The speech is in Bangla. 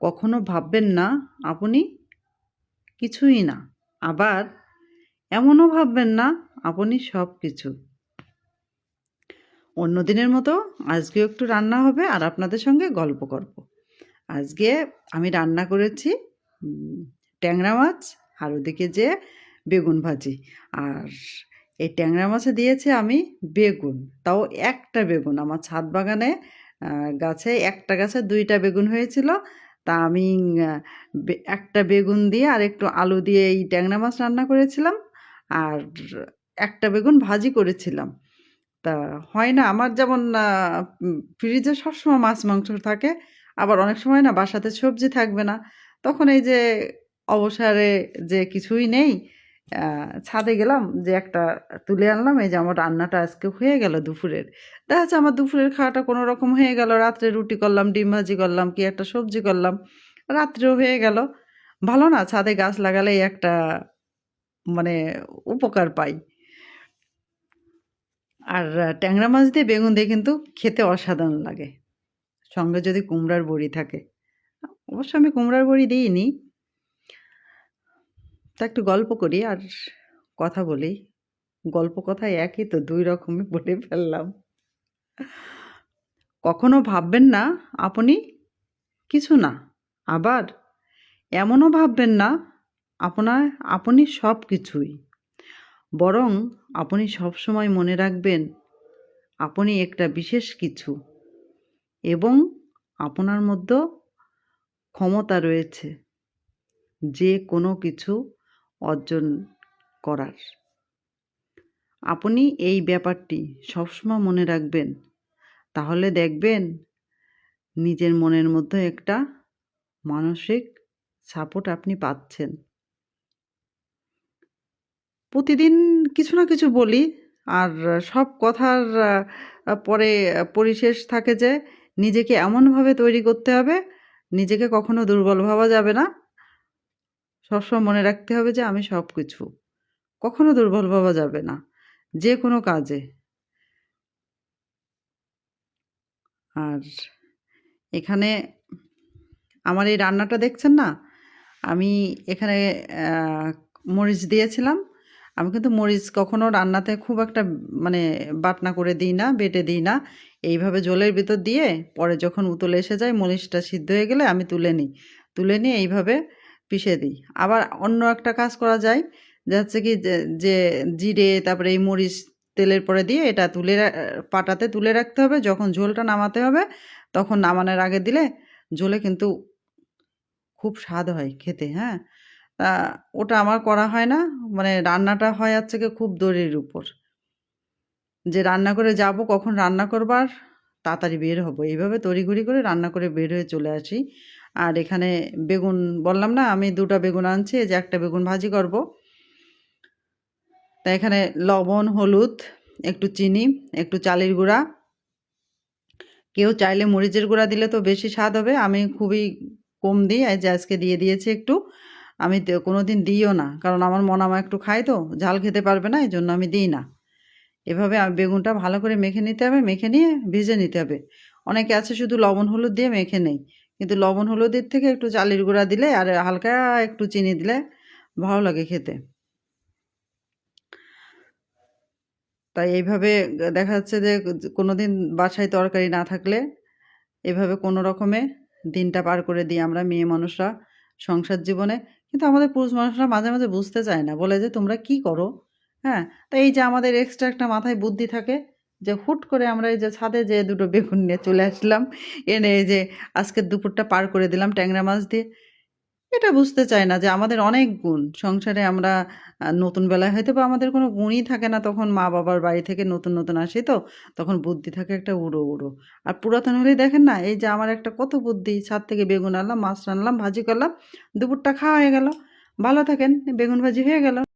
কখনো ভাববেন না, আপনি কিছুই না। আবার এমনও ভাববেন না, আপনি সব কিছু অন্য দিনের মতো আজকেও একটু রান্না হবে আর আপনাদের সঙ্গে গল্প করব। আজকে আমি রান্না করেছি ট্যাংরা মাছ আর ওদিকে যে বেগুন ভাজি। আর এই ট্যাংরা মাছে দিয়েছি আমি বেগুন। তাও একটা বেগুন। আমার ছাদ বাগানে গাছে একটা গাছে দুইটা বেগুন হয়েছিল। তা আমি একটা বেগুন দিয়ে আর একটু আলু দিয়ে এই ট্যাংরা মাছ রান্না করেছিলাম আর একটা বেগুন ভাজি করেছিলাম। তা হয় না, আমার যেমন ফ্রিজে সবসময় মাছ মাংস থাকে, আবার অনেক সময় না বাসাতে সবজি থাকবে না। তখন এই যে অবসরে যে কিছুই নেই ছাদে গেলাম, যে একটা তুলে আনলাম, এই যে আমার রান্নাটা আজকে হয়ে গেল দুপুরের। দেখা যাচ্ছে আমার দুপুরের খাওয়াটা কোনো রকম হয়ে গেল, রাত্রে রুটি করলাম, ডিম ভাজি করলাম, কি একটা সবজি করলাম, রাত্রেও হয়ে গেল। ভালো না, ছাদে গাছ লাগালে একটা মানে উপকার পাই। আর ট্যাংরা মাছ দিয়ে বেগুন দিয়ে কিন্তু খেতে অসাধারণ লাগে। সঙ্গে যদি কুমড়ার বড়ি থাকে, অবশ্য আমি কুমড়ার বড়ি দিইনি তা একটু গল্প করি আর কথা বলি। গল্প কথা একই তো দুই রকমই বলে ফেললাম। কখনো ভাববেন না, আপনি? কিছু না। আবার? এমনও ভাববেন না আপনার আপনি সব কিছুই বরং আপনি সবসময় মনে রাখবেন, আপনি একটা বিশেষ কিছু এবং আপনার মধ্যে ক্ষমতা রয়েছে। যে কোনো কিছু অর্জন করার। আপনি এই ব্যাপারটি সবসময় মনে রাখবেন। তাহলে দেখবেন নিজের মনের মধ্যে একটা মানসিক সাপোর্ট আপনি পাচ্ছেন। প্রতিদিন কিছু না কিছু বলি আর সব কথার পরে পরিশেষ থাকে যে, নিজেকে এমনভাবে তৈরি করতে হবে, নিজেকে কখনো দুর্বল ভাবা যাবে না। সবসময় মনে রাখতে হবে যে আমি সব কিছু কখনো দুর্বল ভাবা যাবে না, যে কোনো কাজে। আর এখানে আমার এই রান্নাটা দেখছেন না? আমি এখানে মরিচ দিয়েছিলাম। আমি কিন্তু মরিচ কখনো রান্নাতে খুব একটা মানে বাটনা করে দিই না, বেটে দিই না। এইভাবে জলের ভিতর দিয়ে পরে যখন উতলে এসে যায়, মরিচটা সিদ্ধ হয়ে গেলে আমি তুলে নিই। তুলে নিয়ে এইভাবে পিষে দিই। আবার অন্য একটা কাজ করা যায়, যে হচ্ছে কি, যে- জিরে, তারপরে এই মরিচ তেলের পরে দিয়ে এটা তুলে পাটাতে তুলে রাখতে হবে। যখন ঝোলটা নামাতে হবে, তখন নামানোর আগে দিলে ঝোলে কিন্তু খুব স্বাদ হয় খেতে হ্যাঁ? তা ওটা আমার করা হয় না মানে রান্নাটা হয় হচ্ছে কি খুব দড়ির উপর। যে রান্না করে যাব, কখন রান্না করবার, তাড়াতাড়ি বের হব। এইভাবে তড়িঘড়ি করে রান্না করে বের হয়ে চলে আসি। আর এখানে বেগুন বললাম না, আমি দুটো বেগুন আনছি যে একটা বেগুন ভাজি করব। তা এখানে লবণ, হলুদ, একটু চিনি, একটু চালের গুঁড়া। কেউ চাইলে মরিচের গুঁড়া দিলে তো বেশি স্বাদ হবে, আমি খুবই কম দিই যে আজকে দিয়ে দিয়েছি একটু। আমি কোনো দিন দিইও না, কারণ আমার মনামা একটু খায় তো, ঝাল খেতে পারবে না এই জন্য আমি দিই না। এভাবে আমি বেগুনটা ভালো করে মেখে নিতে হবে, মেখে নিয়ে ভেজে নিতে হবে। অনেকে আছে শুধু লবণ, হলুদ দিয়ে মেখে নেই। কিন্তু লবণ হলুদের থেকে একটু চালের গুঁড়া দিলে আর হালকা একটু চিনি দিলে ভালো লাগে খেতে। তাই এইভাবে দেখা যাচ্ছে যে কোনো দিন বাসায় তরকারি না থাকলে এভাবে কোনো রকমে দিনটা পার করে দিই আমরা মেয়ে মানুষরা সংসার জীবনে। কিন্তু আমাদের পুরুষ মানুষরা মাঝে মাঝে বুঝতে চায় না। বলে যে তোমরা কি করো? হ্যাঁ তো এই যে আমাদের এক্সট্রা একটা মাথায় বুদ্ধি থাকে যে হুট করে আমরা এই যে ছাদে যে দুটো বেগুন নিয়ে চলে আসলাম, এনে এই যে আজকের দুপুরটা পার করে দিলাম ট্যাংরা মাছ দিয়ে। এটা বুঝতে চায় না যে আমাদের অনেক গুণ। সংসারে আমরা নতুন বেলায় হয়তো বা আমাদের কোনো গুণই থাকে না, তখন মা বাবার বাড়ি থেকে নতুন নতুন আসি তো, তখন বুদ্ধি থাকে একটা উড়ো উড়ো। আর পুরাতন হলেই দেখেন না, এই যে আমার একটা কত বুদ্ধি, ছাদ থেকে বেগুন আনলাম, মাছ রানলাম, ভাজি করলাম, দুপুরটা খাওয়া হয়ে গেল। ভালো থাকেন, বেগুন ভাজি হয়ে গেল।